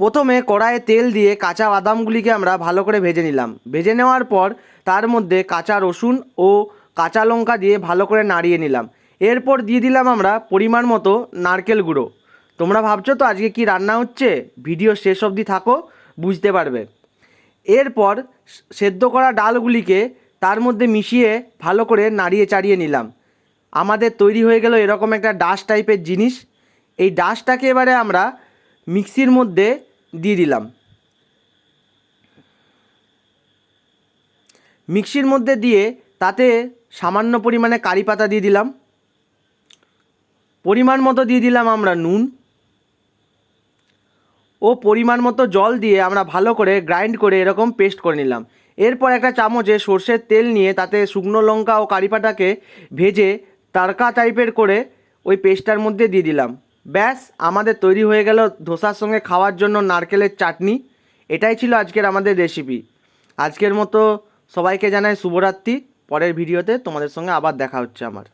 প্রথমে কড়াইয়ে তেল দিয়ে কাঁচা বাদামগুলিকে আমরা ভালো করে ভেজে নিলাম। ভেজে নেওয়ার পর তার মধ্যে কাঁচা রসুন ও কাঁচা লঙ্কা দিয়ে ভালো করে নাড়িয়ে নিলাম। এরপর দিয়ে দিলাম আমরা পরিমাণ মতো নারকেল গুঁড়ো। তোমরা ভাবছ তো আজকে কি রান্না হচ্ছে? ভিডিও শেষ অবধি থাকো, বুঝতে পারবে। এরপর সেদ্ধ করা ডালগুলিকে তার মধ্যে মিশিয়ে ভালো করে নাড়িয়ে চাড়িয়ে নিলাম। আমাদের তৈরি হয়ে গেল এরকম একটা ডাস টাইপের জিনিস। এই ডাসটাকে এবারে আমরা মিক্সির মধ্যে দিয়ে দিলাম। মিক্সির মধ্যে দিয়ে তাতে সামান্য পরিমাণে কারি পাতা দিয়ে দিলাম। পরিমাণ মতো দিয়ে দিলাম আমরা নুন। ও পরিমাণ মতো জল দিয়ে আমরা ভালো করে গ্রাইন্ড করে এরকম পেস্ট করে নিলাম। এরপর একটা চামচে সর্ষের তেল নিয়ে তাতে শুকনো লঙ্কা ও কারিপাটাকে ভেজে তারকা টাইপের করে ওই পেস্টটার মধ্যে দিয়ে দিলাম। ব্যাস, আমাদের তৈরি হয়ে গেল ধোসার সঙ্গে খাওয়ার জন্য নারকেলের চাটনি। এটাই ছিল আজকের আমাদের রেসিপি আজকের মতো সবাইকে জানাই শুভরাত্রি। পরের ভিডিওতে তোমাদের সঙ্গে আবার দেখা হচ্ছে আমার।